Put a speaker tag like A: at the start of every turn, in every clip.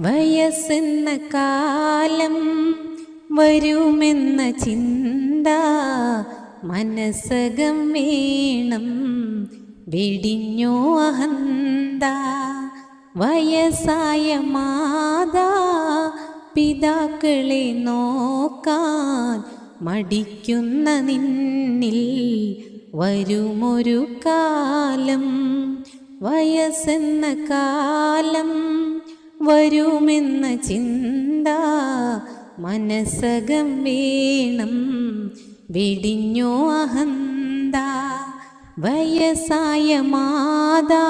A: വയസ്സെന്ന കാലം വരുമെന്ന ചിന്ത മനസ്സകം വേണം വെടിഞ്ഞോ അഹന്ത. വയസ്സായ മാതാ പിതാക്കളെ നോക്കാൻ മടിക്കുന്ന നിന്നിൽ വരുമൊരു കാലം. വയസ്സെന്ന കാലം വരുമെന്ന ചിന്ത മനസ്സകം വേണം വെടിഞ്ഞോ അഹന്ത. വയസ്സായ മാതാ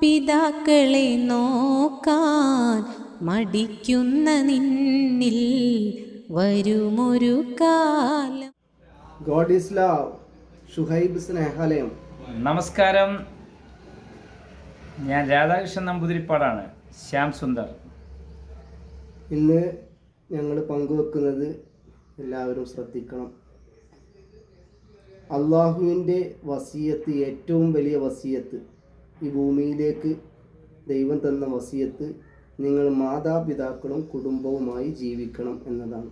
A: പിതാക്കളെ നോക്കാൻ മടിക്കുന്ന നിന്നിൽ വരുമൊരു കാലം.
B: God is love Shuhaib Snehalayam
C: നമസ്കാരം. ഞാൻ രാധാകൃഷ്ണൻ നമ്പൂതിരിപ്പാടാണ്. ശ്യാം സുന്ദർ.
B: ഇന്ന് ഞങ്ങൾ പങ്കുവെക്കുന്നത് എല്ലാവരും ശ്രദ്ധിക്കണം. അള്ളാഹുവിന്റെ വസീയത്ത് ഏറ്റവും വലിയ വസീയത്ത് ഈ ഭൂമിയിലേക്ക് ദൈവം തന്ന വസീയത്ത് നിങ്ങൾ മാതാപിതാക്കളും കുടുംബവുമായി ജീവിക്കണം എന്നതാണ്.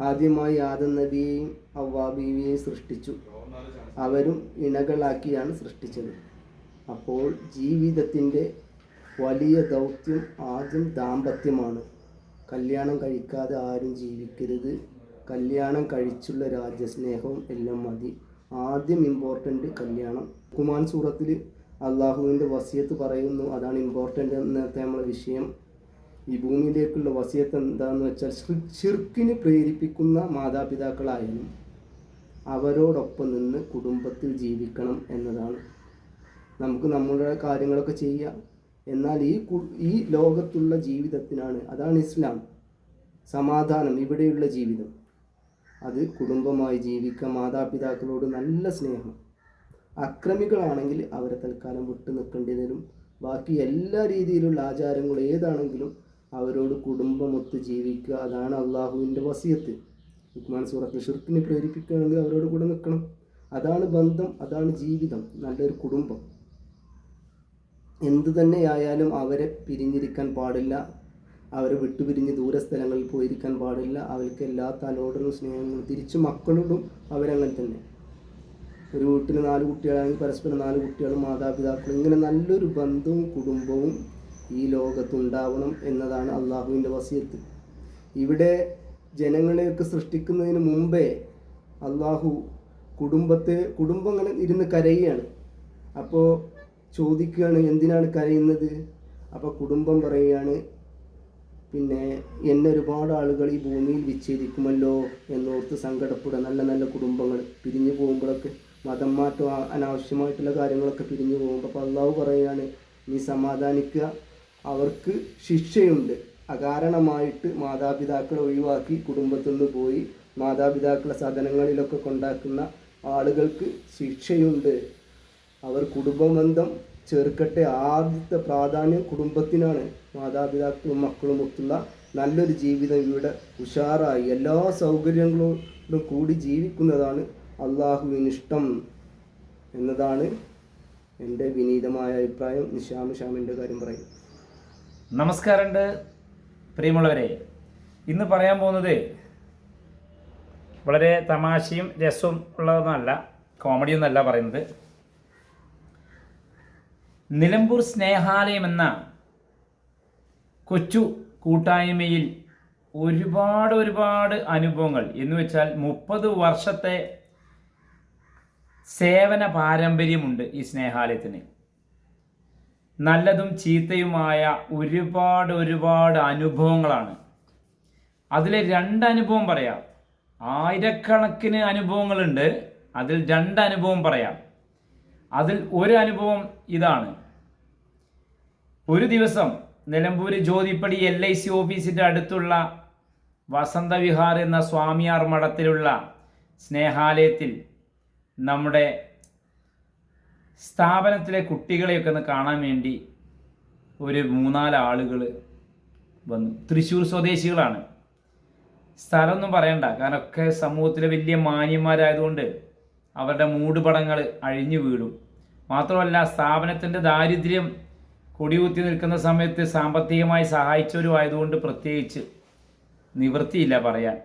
B: ആദ്യമായി ആദം നബിയെയും അവ്വാബീവിയെയും സൃഷ്ടിച്ചു. അവരും ഇണകളാക്കിയാണ് സൃഷ്ടിച്ചത്. അപ്പോൾ ജീവിതത്തിന്റെ വലിയ ദൗത്യം ആദ്യം ദാമ്പത്യമാണ്. കല്യാണം കഴിക്കാതെ ആരും ജീവിക്കരുത്. കല്യാണം കഴിച്ചുള്ള രാജ്യസ്നേഹവും എല്ലാം മതി. ആദ്യം ഇമ്പോർട്ടന്റ് കല്യാണം. കുമാൻ സൂറത്തിൽ അള്ളാഹുവിന്റെ വസിയത്ത് പറയുന്നു അതാണ് ഇമ്പോർട്ടന്റ് എന്നത്തെ നമ്മളെ വിഷയം. ഈ ഭൂമിയിലേക്കുള്ള വസിയത്ത് എന്താണെന്ന് വെച്ചാൽ ചിർക്കിന് പ്രേരിപ്പിക്കുന്ന മാതാപിതാക്കളായാലും അവരോടൊപ്പം നിന്ന് കുടുംബത്തിൽ ജീവിക്കണം എന്നതാണ്. നമുക്ക് നമ്മുടെ കാര്യങ്ങളൊക്കെ ചെയ്യാം. എന്നാൽ ഈ ഈ ലോകത്തുള്ള ജീവിതത്തിനാണ് അതാണ് ഇസ്ലാം. സമാധാനം ഇവിടെയുള്ള ജീവിതം. അത് കുടുംബമായി ജീവിക്കുക മാതാപിതാക്കളോട് നല്ല സ്നേഹം. അക്രമികളാണെങ്കിൽ അവരെ തൽക്കാലം വിട്ടു നിൽക്കേണ്ടി വരും ബാക്കി എല്ലാ രീതിയിലുള്ള ആചാരങ്ങൾ ഏതാണെങ്കിലും അവരോട് കുടുംബമൊത്ത് ജീവിക്കുക അതാണ് അള്ളാഹുവിന്റെ വസിയത്ത്. ഉക്മാൻ സൂറത്ത് ഷിർക്കിനെ പ്രേരിപ്പിക്കുകയാണെങ്കിൽ അവരോട് കൂടെ നിൽക്കണം. അതാണ് ബന്ധം അതാണ് ജീവിതം നല്ലൊരു കുടുംബം. എന്തു തന്നെയായാലും അവരെ പിരിഞ്ഞിരിക്കാൻ പാടില്ല. അവരെ വിട്ടുപിരിഞ്ഞ് ദൂരസ്ഥലങ്ങളിൽ പോയിരിക്കാൻ പാടില്ല. അവർക്ക് എല്ലാ തലോടും സ്നേഹങ്ങളും തിരിച്ചു മക്കളോടും അവരങ്ങനെ തന്നെ. ഒരു വീട്ടിൽ നാല് കുട്ടികളാണെങ്കിൽ പരസ്പരം നാല് കുട്ടികളും മാതാപിതാക്കളും ഇങ്ങനെ നല്ലൊരു ബന്ധവും കുടുംബവും ഈ ലോകത്തുണ്ടാവണം എന്നതാണ് അള്ളാഹുവിന്റെ വസിയത്ത്. ഇവിടെ ജനങ്ങളെയൊക്കെ സൃഷ്ടിക്കുന്നതിന് മുമ്പേ അള്ളാഹു കുടുംബത്തെ കുടുംബം ഇങ്ങനെ ഇരുന്ന് കരയുകയാണ്. അപ്പോൾ ചോദിക്കുകയാണ് എന്തിനാണ് കരയുന്നത്? അപ്പോൾ കുടുംബം പറയുകയാണ് പിന്നെ എന്നെ ഒരുപാട് ആളുകൾ ഈ ഭൂമിയിൽ വിച്ഛേദിക്കുമല്ലോ എന്നോർത്ത് സങ്കടപ്പെടുക. നല്ല നല്ല കുടുംബങ്ങൾ പിരിഞ്ഞു പോകുമ്പോഴൊക്കെ മതം മാറ്റം അനാവശ്യമായിട്ടുള്ള കാര്യങ്ങളൊക്കെ പിരിഞ്ഞു പോകുമ്പോൾ അപ്പോൾ അള്ളാഹു പറയുകയാണ് നീ സമാധാനിക്കുക. അവർക്ക് ശിക്ഷയുണ്ട്. അകാരണമായിട്ട് മാതാപിതാക്കളെ ഒഴിവാക്കി കുടുംബത്തിൽ നിന്ന് പോയി മാതാപിതാക്കളെ സദനങ്ങളിലൊക്കെ കൊണ്ടാക്കുന്ന ആളുകൾക്ക് ശിക്ഷയുണ്ട്. അവർ കുടുംബബന്ധം ചേർക്കട്ടെ. ആദ്യത്തെ പ്രാധാന്യം കുടുംബത്തിനാണ്. മാതാപിതാക്കളും മക്കളും ഒത്തുള്ള നല്ലൊരു ജീവിതം ഇവിടെ ഉഷാറായി. എല്ലാ സൗകര്യങ്ങളോടും കൂടി ജീവിക്കുന്നതാണ് അള്ളാഹുവിന് ഇഷ്ടം എന്നതാണ് എന്റെ വിനീതമായ അഭിപ്രായം. നിഷാം ഷാമിന്റെ കാര്യം പറയും.
C: നമസ്കാരമുണ്ട് പ്രിയമുള്ളവരെ. ഇന്ന് പറയാൻ പോകുന്നത് വളരെ തമാശയും രസവും ഉള്ളതൊന്നല്ല കോമഡിയൊന്നല്ല പറയുന്നത്. നിലമ്പൂർ സ്നേഹാലയം എന്ന കൊച്ചു കൂട്ടായ്മയിൽ ഒരുപാട് ഒരുപാട് അനുഭവങ്ങൾ. എന്ന് വെച്ചാൽ മുപ്പത് വർഷത്തെ സേവന പാരമ്പര്യമുണ്ട് ഈ സ്നേഹാലയത്തിന്. നല്ലതും ചീത്തയുമായ ഒരുപാട് ഒരുപാട് അനുഭവങ്ങളാണ്. അതിലെ രണ്ട് അനുഭവം പറയാം. ആയിരക്കണക്കിന് അനുഭവങ്ങളുണ്ട്. അതിൽ രണ്ട് അനുഭവം പറയാം. അതിൽ ഒരു അനുഭവം ഇതാണ്. ഒരു ദിവസം Nilambur Jyothippadi L I C ഓഫീസിന്റെ അടുത്തുള്ള വസന്തവിഹാർ എന്ന സ്വാമിയാർ മഠത്തിലുള്ള സ്നേഹാലയത്തിൽ നമ്മുടെ സ്ഥാപനത്തിലെ കുട്ടികളെയൊക്കെ ഒന്ന് കാണാൻ വേണ്ടി ഒരു മൂന്നാൽ ആളുകൾ വന്നു. തൃശ്ശൂർ സ്വദേശികളാണ്. സ്ഥലമൊന്നും പറയണ്ട. കാരണം ഒക്കെ സമൂഹത്തിലെ വലിയ മാന്യന്മാരായതുകൊണ്ട് അവരുടെ മൂടുപടങ്ങൾ അഴിഞ്ഞു വീഴും. മാത്രമല്ല സ്ഥാപനത്തിന്റെ ദാരിദ്ര്യം കൊടികുത്തി നിൽക്കുന്ന സമയത്ത് സാമ്പത്തികമായി സഹായിച്ചവരും ആയതുകൊണ്ട് പ്രത്യേകിച്ച് നിവൃത്തിയില്ല പറയാൻ.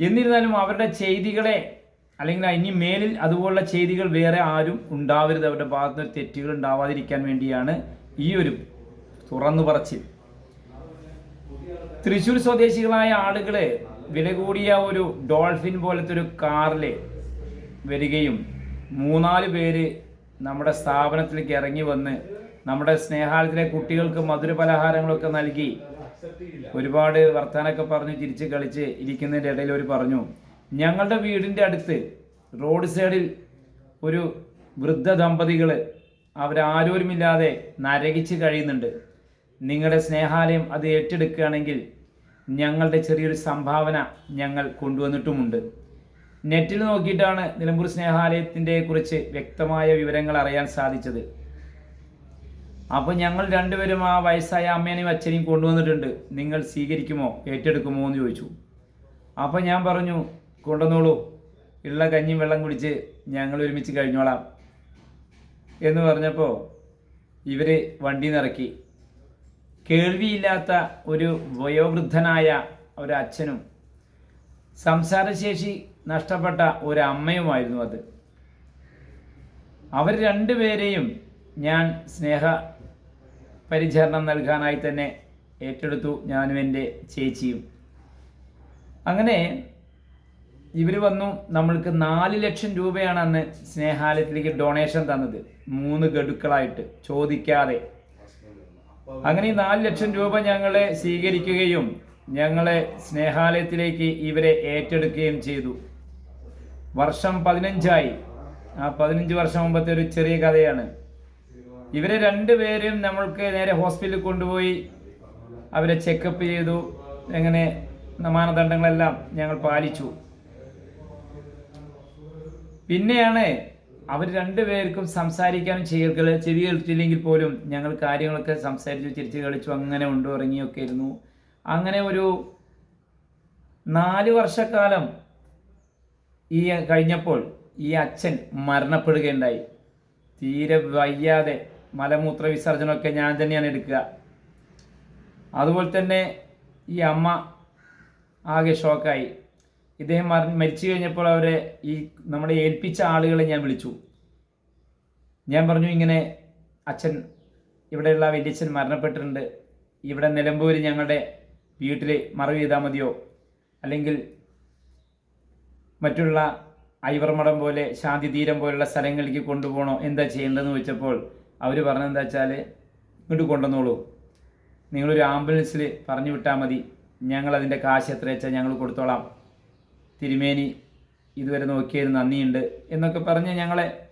C: എന്നിരുന്നാലും അവരുടെ ചെയ്തികളെ അല്ലെങ്കിൽ ഇനി മേലിൽ അതുപോലുള്ള ചെയ്തികൾ വേറെ ആരും ഉണ്ടാവരുത്. അവരുടെ ഭാഗത്തു തെറ്റുകൾ ഉണ്ടാവാതിരിക്കാൻ വേണ്ടിയാണ് ഈ ഒരു തുറന്നു പറച്ചിൽ. തൃശ്ശൂർ സ്വദേശികളായ ആളുകളെ വില കൂടിയ ഒരു ഡോൾഫിൻ പോലത്തെ ഒരു കാറിൽ വരികയും മൂന്നാൽ പേര് നമ്മുടെ സ്ഥാപനത്തിലേക്ക് ഇറങ്ങി വന്ന് നമ്മുടെ സ്നേഹാലയത്തിലെ കുട്ടികൾക്ക് മധുര പലഹാരങ്ങളൊക്കെ നൽകി ഒരുപാട് വർത്താനൊക്കെ പറഞ്ഞ് ചിരിച്ച് കളിച്ച് ഇരിക്കുന്നതിന്റെ ഇടയിൽ അവർ പറഞ്ഞു ഞങ്ങളുടെ വീടിന്റെ അടുത്ത് റോഡ് സൈഡിൽ ഒരു വൃദ്ധ ദമ്പതികൾ അവരാരോരുമില്ലാതെ നരകിച്ച് കഴിയുന്നുണ്ട്. നിങ്ങളുടെ സ്നേഹാലയം അത് ഏറ്റെടുക്കുകയാണെങ്കിൽ ഞങ്ങളുടെ ചെറിയൊരു സംഭാവന ഞങ്ങൾ കൊണ്ടുവന്നിട്ടുമുണ്ട്. നെറ്റിൽ നോക്കിയിട്ടാണ് നിലമ്പൂർ സ്നേഹാലയത്തിന്റെ കുറിച്ച് വ്യക്തമായ വിവരങ്ങൾ അറിയാൻ സാധിച്ചത്. അപ്പോൾ ഞങ്ങൾ രണ്ടുപേരും ആ വയസ്സായ അമ്മേനെയും അച്ഛനെയും കൊണ്ടുവന്നിട്ടുണ്ട്. നിങ്ങൾ സ്വീകരിക്കുമോ? ഏറ്റെടുക്കുമോ എന്ന് ചോദിച്ചു. അപ്പോൾ ഞാൻ പറഞ്ഞു കൊണ്ടുവന്നോളൂ. ഉള്ള കഞ്ഞിയും വെള്ളം കുടിച്ച് ഞങ്ങൾ ഒരുമിച്ച് കഴിഞ്ഞോളാം. എന്ന് പറഞ്ഞപ്പോൾ ഇവർ വണ്ടി നിറക്കി. കേൾവിയില്ലാത്ത ഒരു വയോവൃദ്ധനായ ഒരു അച്ഛനും സംസാരശേഷി നഷ്ടപ്പെട്ട ഒരു അമ്മയുമായിരുന്നു അത്. അവർ രണ്ടുപേരെയും ഞാൻ സ്നേഹ പരിചരണം നൽകാനായി തന്നെ ഏറ്റെടുത്തു ഞാനും എന്റെ ചേച്ചിയും. അങ്ങനെ ഇവർ വന്നു നമ്മൾക്ക് നാല് ലക്ഷം രൂപയാണ് അന്ന് സ്നേഹാലയത്തിലേക്ക് ഡൊണേഷൻ തന്നത് മൂന്ന് ഗഡുക്കളായിട്ട് ചോദിക്കാതെ. അങ്ങനെ ഈ നാല് ലക്ഷം രൂപ ഞങ്ങളെ സ്വീകരിക്കുകയും ഞങ്ങളെ സ്നേഹാലയത്തിലേക്ക് ഇവരെ ഏറ്റെടുക്കുകയും ചെയ്തു. വർഷം പതിനഞ്ചായി. ആ പതിനഞ്ച് വർഷം മുമ്പത്തെ ഒരു ചെറിയ കഥയാണ്. ഇവരെ രണ്ടുപേരും നമ്മൾക്ക് നേരെ ഹോസ്പിറ്റലിൽ കൊണ്ടുപോയി അവരെ ചെക്കപ്പ് ചെയ്തു. എങ്ങനെ മാനദണ്ഡങ്ങളെല്ലാം ഞങ്ങൾ പാലിച്ചു. പിന്നെയാണ് അവർ രണ്ടുപേർക്കും സംസാരിക്കാനും ചെയ്യൽ ചെവി കേൾക്കില്ലെങ്കിൽ പോലും ഞങ്ങൾ കാര്യങ്ങളൊക്കെ സംസാരിച്ചു ചിരിച്ച് കളിച്ചു അങ്ങനെ ഉണ്ടോ ഇറങ്ങിയൊക്കെ ഇരുന്നു. അങ്ങനെ ഒരു നാല് വർഷക്കാലം ഈ കഴിഞ്ഞപ്പോൾ ഈ അച്ഛൻ മരണപ്പെടുകയുണ്ടായി. തീരെ വയ്യാതെ മലമൂത്ര വിസർജനമൊക്കെ ഞാൻ തന്നെയാണ് എടുക്കുക. അതുപോലെ തന്നെ ഈ അമ്മ ആകെ ഷോക്കായി. ഇദ്ദേഹം മര മരിച്ചു കഴിഞ്ഞപ്പോൾ അവരെ ഈ നമ്മളെ ഏൽപ്പിച്ച ആളുകളെ ഞാൻ വിളിച്ചു. ഞാൻ പറഞ്ഞു ഇങ്ങനെ അച്ഛൻ ഇവിടെയുള്ള വലിയച്ഛൻ മരണപ്പെട്ടിട്ടുണ്ട്. ഇവിടെ നിലമ്പൂർ ഞങ്ങളുടെ വീട്ടിൽ മറവ് ചെയ്താൽ മതിയോ? അല്ലെങ്കിൽ മറ്റുള്ള ഐവർമഠം പോലെ ശാന്തി തീരം പോലുള്ള സ്ഥലങ്ങളിലേക്ക് കൊണ്ടുപോകണോ? എന്താ ചെയ്യേണ്ടതെന്ന് വെച്ചപ്പോൾ അവർ പറഞ്ഞെന്താ വെച്ചാൽ ഇങ്ങോട്ട് കൊണ്ടുവന്നോളൂ. നിങ്ങളൊരു ആംബുലൻസിൽ പറഞ്ഞു വിട്ടാൽ മതി. ഞങ്ങളതിന്റെ കാശ് എത്ര വെച്ചാൽ ഞങ്ങൾ കൊടുത്തോളാം. തിരുമേനി ഇതുവരെ നോക്കിയതിന് നന്ദിയുണ്ട് എന്നൊക്കെ പറഞ്ഞ് ഞങ്ങളെ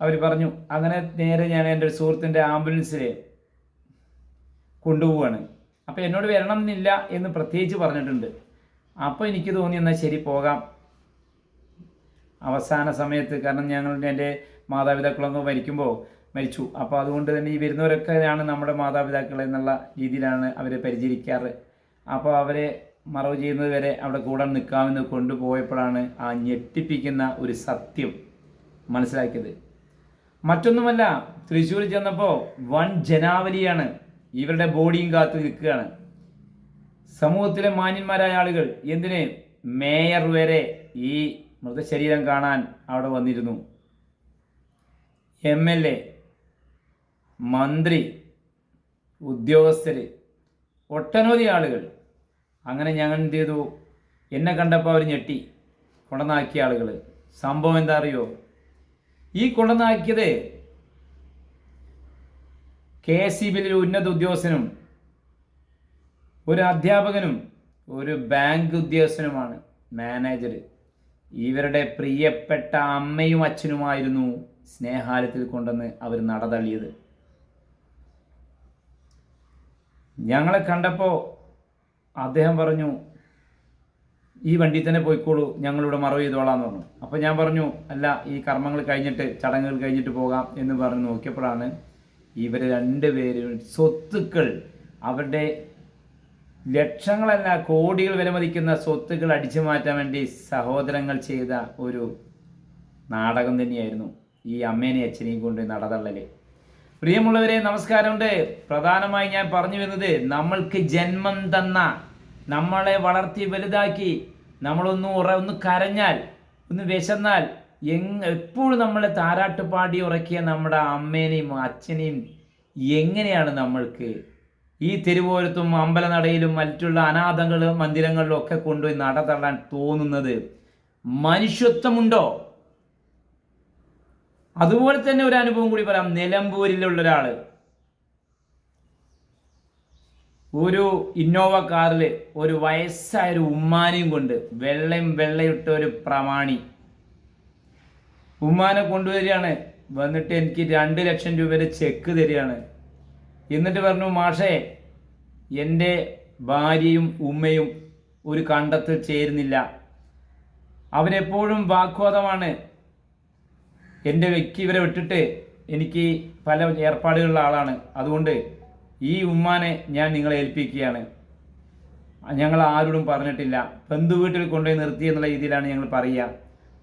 C: അവർ പറഞ്ഞു. അങ്ങനെ നേരെ ഞാൻ എന്റെ ഒരു സുഹൃത്തിന്റെ ആംബുലൻസിൽ കൊണ്ടുപോവാണ്. അപ്പോൾ എന്നോട് വരണം എന്നില്ല എന്ന് പ്രത്യേകിച്ച് പറഞ്ഞിട്ടുണ്ട്. അപ്പോൾ എനിക്ക് തോന്നി എന്നാൽ ശരി പോകാം. അവസാന സമയത്ത് കാരണം ഞങ്ങളുടെ എന്റെ മാതാപിതാക്കളൊക്കെ മരിക്കുമ്പോൾ മരിച്ചു. അപ്പോൾ അതുകൊണ്ട് തന്നെ ഈ വരുന്നവരൊക്കെയാണ് നമ്മുടെ മാതാപിതാക്കൾ എന്നുള്ള രീതിയിലാണ് അവരെ പരിചരിക്കാറ്. അപ്പോൾ അവരെ മറവ് ചെയ്യുന്നത് വരെ അവിടെ കൂടെ നിൽക്കാമെന്ന് കൊണ്ടുപോയപ്പോഴാണ് ആ ഞെട്ടിപ്പിക്കുന്ന ഒരു സത്യം മനസ്സിലാക്കിയത്. മറ്റൊന്നുമല്ല തൃശ്ശൂർ ചെന്നപ്പോൾ വൺ ജനാവലിയാണ് ഇവരുടെ ബോഡിയും കാത്തു നിൽക്കുകയാണ്. സമൂഹത്തിലെ മാന്യന്മാരായ ആളുകൾ എന്തിന് മേയർ വരെ ഈ മൃതശരീരം കാണാൻ അവിടെ വന്നിരുന്നു? എം എൽ എ മന്ത്രി ഉദ്യോഗസ്ഥര് ഒട്ടനവധി ആളുകൾ. അങ്ങനെ ഞങ്ങൾ എന്ത് ചെയ്തു? എന്നെ കണ്ടപ്പോൾ അവർ ഞെട്ടി കൊണ്ടന്നാക്കിയ ആളുകൾ സംഭവം എന്താ അറിയോ? ഈ കൊണ്ടന്നാക്കിയത് കെ എസ് സി ബിയിലെ ഉന്നത ഉദ്യോഗസ്ഥനും ഒരു അധ്യാപകനും ഒരു ബാങ്ക് ഉദ്യോഗസ്ഥനുമാണ് മാനേജർ. ഇവരുടെ പ്രിയപ്പെട്ട അമ്മയും അച്ഛനുമായിരുന്നു സ്നേഹാലയത്തിൽ കൊണ്ടുവന്ന് അവർ നടതള്ളിയത്. ഞങ്ങളെ കണ്ടപ്പോൾ അദ്ദേഹം പറഞ്ഞു ഈ വണ്ടി തന്നെ പോയിക്കോളൂ ഞങ്ങളിവിടെ മറവ് ചെയ്തോളാന്ന് പറഞ്ഞു. അപ്പോൾ ഞാൻ പറഞ്ഞു അല്ല ഈ കർമ്മങ്ങൾ കഴിഞ്ഞിട്ട് ചടങ്ങുകൾ കഴിഞ്ഞിട്ട് പോകാം എന്ന് പറഞ്ഞ് നോക്കിയപ്പോഴാണ് ഇവർ രണ്ടുപേരും സ്വത്തുക്കൾ അവരുടെ ലക്ഷങ്ങളല്ല കോടികൾ വിലമതിക്കുന്ന സ്വത്തുക്കൾ അടിച്ചു മാറ്റാൻ വേണ്ടി സഹോദരങ്ങൾ ചെയ്ത ഒരു നാടകം തന്നെയായിരുന്നു ഈ അമ്മേനെയും അച്ഛനെയും കൊണ്ട് നടതള്ളൽ. പ്രിയമുള്ളവരെ നമസ്കാരമുണ്ട്. പ്രധാനമായി ഞാൻ പറഞ്ഞു വരുന്നത് നമ്മൾക്ക് ജന്മം തന്ന നമ്മളെ വളർത്തി വലുതാക്കി നമ്മളൊന്ന് ഉറ ഒന്ന് കരഞ്ഞാൽ ഒന്ന് വിശന്നാൽ എങ് എപ്പോഴും നമ്മളെ താരാട്ടുപാടി ഉറക്കിയ നമ്മുടെ അമ്മേനെയും അച്ഛനെയും എങ്ങനെയാണ് നമ്മൾക്ക് ഈ തെരുവോരത്തും അമ്പലനടയിലും മറ്റുള്ള അനാഥങ്ങൾ മന്ദിരങ്ങളിലും ഒക്കെ കൊണ്ടുപോയി നട തള്ളാൻ തോന്നുന്നത് മനുഷ്യത്വമുണ്ടോ? അതുപോലെ തന്നെ ഒരു അനുഭവം കൂടി പറയാം. നിലമ്പൂരിലുള്ള ഒരാൾ ഒരു ഇന്നോവ കാറിൽ ഒരു വയസ്സായ ഒരു ഉമ്മാനെയും കൊണ്ട് വെള്ളയും വെള്ളയിട്ട ഒരു പ്രമാണി ഉമ്മാനെ കൊണ്ടുവരികയാണ്. വന്നിട്ട് എനിക്ക് രണ്ട് ലക്ഷം രൂപയുടെ ചെക്ക് തരികയാണ്. എന്നിട്ട് പറഞ്ഞു മാഷേ എന്റെ ഭാര്യയും ഉമ്മയും ഒരു കണ്ടത്തിൽ ചേരുന്നില്ല. അവരെപ്പോഴും വാഗ്വാദമാണ്. എന്റെ വ്യക്തി ഇവരെ വിട്ടിട്ട് എനിക്ക് പല ഏർപ്പാടുകളുള്ള ആളാണ്. അതുകൊണ്ട് ഈ ഉമ്മാനെ ഞാൻ നിങ്ങളെ ഏൽപ്പിക്കുകയാണ്. ഞങ്ങൾ ആരോടും പറഞ്ഞിട്ടില്ല. ബന്ധു വീട്ടിൽ കൊണ്ടുപോയി നിർത്തി എന്നുള്ള രീതിയിലാണ് ഞങ്ങൾ പറയുക.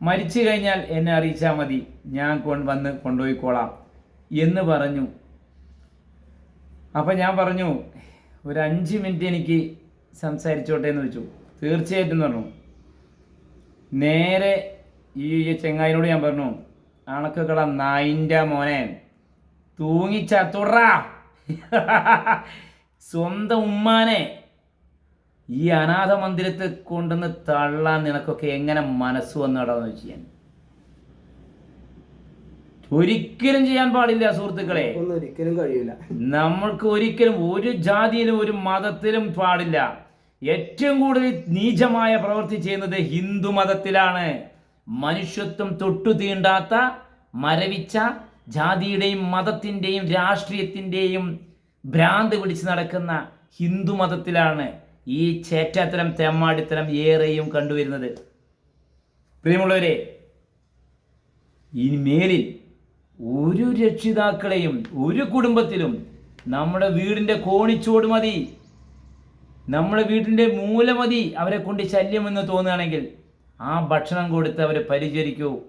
C: മരിച്ചു കഴിഞ്ഞാൽ എന്നെ അറിയിച്ചാൽ മതി. ഞാൻ വന്ന് കൊണ്ടുപോയിക്കോളാം. എന്ന് പറഞ്ഞു. അപ്പം ഞാൻ പറഞ്ഞു ഒരു അഞ്ച് മിനിറ്റ് എനിക്ക് സംസാരിച്ചോട്ടെ എന്ന് വെച്ചു. തീർച്ചയായിട്ടും പറഞ്ഞു. നേരെ ഈ ചെങ്ങായിനോട് ഞാൻ പറഞ്ഞു അണക്കുകള നായിന്റെ മോനെ തൂങ്ങിച്ചത്തുറ സ്വന്തം ഉമ്മാനെ ഈ അനാഥ മന്ദിരത്തിൽ കൊണ്ടുവന്ന് തള്ളാൻ നിനക്കൊക്കെ എങ്ങനെ മനസ്സ് വന്നടാന്ന് വെച്ച് ഞാൻ. ഒരിക്കലും ചെയ്യാൻ പാടില്ല സുഹൃത്തുക്കളെ.
B: ഒരിക്കലും കഴിയില്ല
C: നമ്മൾക്ക് ഒരിക്കലും ഒരു ജാതിയിലും ഒരു മതത്തിലും പാടില്ല. ഏറ്റവും കൂടുതൽ നീചമായ പ്രവൃത്തി ചെയ്യുന്നത് ഹിന്ദു മതത്തിലാണ്. മനുഷ്യത്വം തൊട്ടു തീണ്ടാത്ത മരവിച്ച ജാതിയുടെയും മതത്തിന്റെയും രാഷ്ട്രീയത്തിന്റെയും ഭ്രാന്ത് പിടിച്ച് നടക്കുന്ന ഹിന്ദു മതത്തിലാണ് ഈ ചേറ്റാത്തരം തെമ്മാടിത്തരം ഏറെയും കണ്ടുവരുന്നത്. പ്രിയമുള്ളവരെ ഇനി മേലിൽ ഒരു രക്ഷിതാക്കളെയും ഒരു കുടുംബത്തിലും നമ്മുടെ വീടിന്റെ കോണിച്ചോട് മതി. നമ്മുടെ വീടിന്റെ മൂല മതി. അവരെ കൊണ്ട് ശല്യമെന്ന് തോന്നുകയാണെങ്കിൽ ആ ഭക്ഷണം കൊടുത്ത് അവരെ പരിചരിക്കൂ.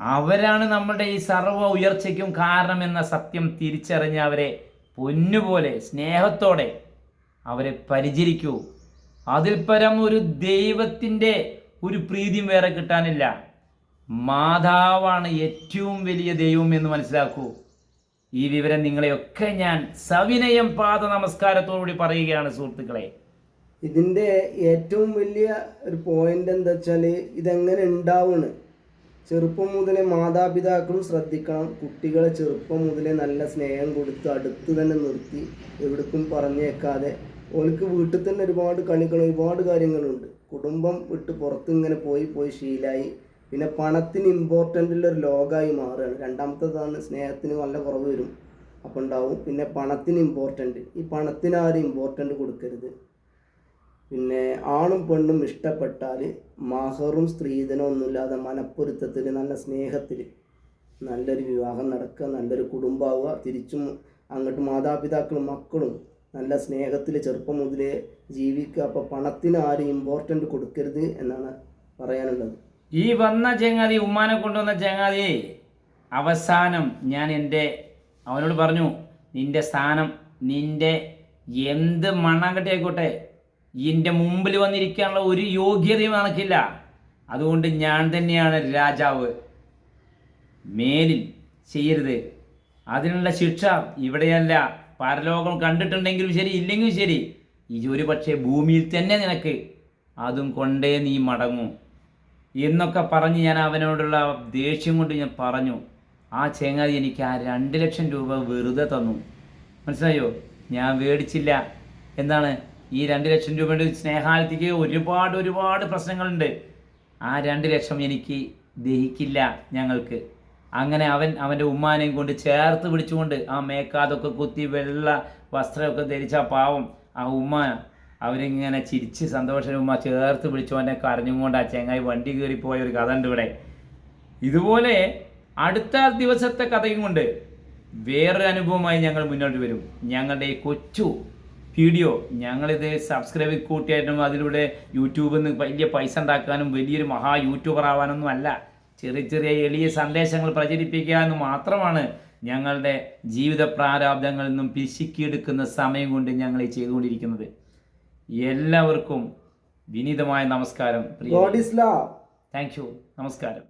C: അവരാണ് നമ്മുടെ ഈ സർവ ഉയർച്ചയ്ക്കും കാരണമെന്ന സത്യം തിരിച്ചറിഞ്ഞ അവരെ പൊന്നുപോലെ സ്നേഹത്തോടെ അവരെ പരിചരിക്കൂ. അതിൽ പരം ഒരു ദൈവത്തിന്റെ ഒരു പ്രീതിയും വേറെ കിട്ടാനില്ല. മാതാവാണ് ഏറ്റവും വലിയ ദൈവം എന്ന് മനസ്സിലാക്കൂ. ഈ വിവരം നിങ്ങളെയൊക്കെ ഞാൻ സവിനയം പാദ നമസ്കാരത്തോടുകൂടി പറയുകയാണ് സുഹൃത്തുക്കളെ.
B: ഇതിന്റെ ഏറ്റവും വലിയ ഒരു പോയിന്റ് എന്താ വെച്ചാൽ ഇതെങ്ങനെ ഉണ്ടാവുന്നു ചെറുപ്പം മുതലേ മാതാപിതാക്കളും ശ്രദ്ധിക്കണം. കുട്ടികളെ ചെറുപ്പം മുതലേ നല്ല സ്നേഹം കൊടുത്ത് അടുത്ത് തന്നെ നിർത്തി എവിടേക്കും പറഞ്ഞേക്കാതെ. ഓൾക്ക് വീട്ടിൽ തന്നെ ഒരുപാട് കളികൾ ഒരുപാട് കാര്യങ്ങളുണ്ട്. കുടുംബം വിട്ട് പുറത്ത് ഇങ്ങനെ പോയി പോയി ശീലായി. പിന്നെ പണത്തിന് ഇമ്പോർട്ടന്റ് ഉള്ള ഒരു ലോകമായി മാറുകയാണ്. രണ്ടാമത്തേതാണ് സ്നേഹത്തിന് നല്ല കുറവ് വരും. അപ്പോൾ ഉണ്ടാവും. പിന്നെ പണത്തിന് ഇമ്പോർട്ടന്റ് ഈ പണത്തിന് ആരും ഇമ്പോർട്ടന്റ് കൊടുക്കരുത്. പിന്നെ ആണും പെണ്ണും ഇഷ്ടപ്പെട്ടാൽ മാഹറും സ്ത്രീധനവും ഒന്നുമില്ലാതെ മനപ്പൊരുത്തത്തിൽ നല്ല സ്നേഹത്തിൽ നല്ലൊരു വിവാഹം നടക്കുക നല്ലൊരു കുടുംബമാവുക. തിരിച്ചും അങ്ങോട്ട് മാതാപിതാക്കളും മക്കളും നല്ല സ്നേഹത്തിൽ ചെറുപ്പം മുതലേ ജീവിക്കുക. അപ്പോൾ പണത്തിന് ആരും ഇമ്പോർട്ടന്റ് കൊടുക്കരുത് എന്നാണ് പറയാനുള്ളത്.
C: ഈ വന്ന ചങ്ങാതി ഉമ്മാനെ കൊണ്ടുവന്ന ചങ്ങാതി അവസാനം ഞാൻ എന്റെ അവനോട് പറഞ്ഞു നിന്റെ സ്ഥാനം നിന്റെ എന്ത് മണ്ണാങ്കട്ടി ആയിക്കോട്ടെ എന്റെ മുമ്പിൽ വന്നിരിക്കാനുള്ള ഒരു യോഗ്യതയും നടക്കില്ല അതുകൊണ്ട് ഞാൻ തന്നെയാണ് രാജാവ്. മേലിൽ ചെയ്യരുത്. അതിനുള്ള ശിക്ഷ ഇവിടെയല്ല. പരലോകം കണ്ടിട്ടുണ്ടെങ്കിലും ശരി ഇല്ലെങ്കിലും ശരി. ഈ ഒരു പക്ഷേ ഭൂമിയിൽ തന്നെ നിനക്ക്. അതും കൊണ്ടേ നീ മടങ്ങൂ. എന്നൊക്കെ പറഞ്ഞ് ഞാൻ അവനോടുള്ള ദേഷ്യം കൊണ്ട് ഞാൻ പറഞ്ഞു ആ ചേങ്ങാതി എനിക്ക് ആ രണ്ട് ലക്ഷം രൂപ വെറുതെ തന്നു. മനസ്സിലായോ? ഞാൻ മേടിച്ചില്ല. എന്താണ്? ഈ രണ്ട് ലക്ഷം രൂപയുടെ സ്നേഹാലത്തിക്ക് ഒരുപാട് ഒരുപാട് പ്രശ്നങ്ങളുണ്ട്. ആ രണ്ട് ലക്ഷം എനിക്ക് ദഹിക്കില്ല ഞങ്ങൾക്ക്. അങ്ങനെ അവൻ അവന്റെ ഉമ്മാനെയും കൊണ്ട് ചേർത്ത് പിടിച്ചുകൊണ്ട് ആ മേക്കാതൊക്കെ കുത്തി വെള്ള വസ്ത്രമൊക്കെ ധരിച്ച പാവം ആ ഉമ്മ അവരിങ്ങനെ ചിരിച്ച് സന്തോഷം ഉമ്മ ചേർത്ത് പിടിച്ചു അവനെ കരഞ്ഞും ആ ചെങ്ങായി വണ്ടി കയറി പോയ ഒരു കഥ ഉണ്ട് ഇവിടെ. ഇതുപോലെ അടുത്ത ദിവസത്തെ കഥയും കൊണ്ട് വേറൊരു അനുഭവമായി ഞങ്ങൾ മുന്നോട്ട് വരും. ഞങ്ങളുടെ ഈ കൊച്ചു വീഡിയോ ഞങ്ങളിത് സബ്സ്ക്രൈബ് കൂട്ടിയായിട്ടും അതിലൂടെ യൂട്യൂബിൽ നിന്ന് വലിയ പൈസ ഉണ്ടാക്കാനും വലിയൊരു മഹാ യൂട്യൂബർ ആവാനൊന്നും അല്ല. ചെറിയ ചെറിയ എളിയ സന്ദേശങ്ങൾ പ്രചരിപ്പിക്കുക എന്ന് മാത്രമാണ് ഞങ്ങളുടെ ജീവിത പ്രാരാബ്ദങ്ങളിൽ നിന്നും പിശുക്കിയെടുക്കുന്ന സമയം കൊണ്ട് ഞങ്ങൾ ചെയ്തുകൊണ്ടിരിക്കുന്നത്. എല്ലാവർക്കും വിനീതമായ നമസ്കാരം താങ്ക് യു നമസ്കാരം.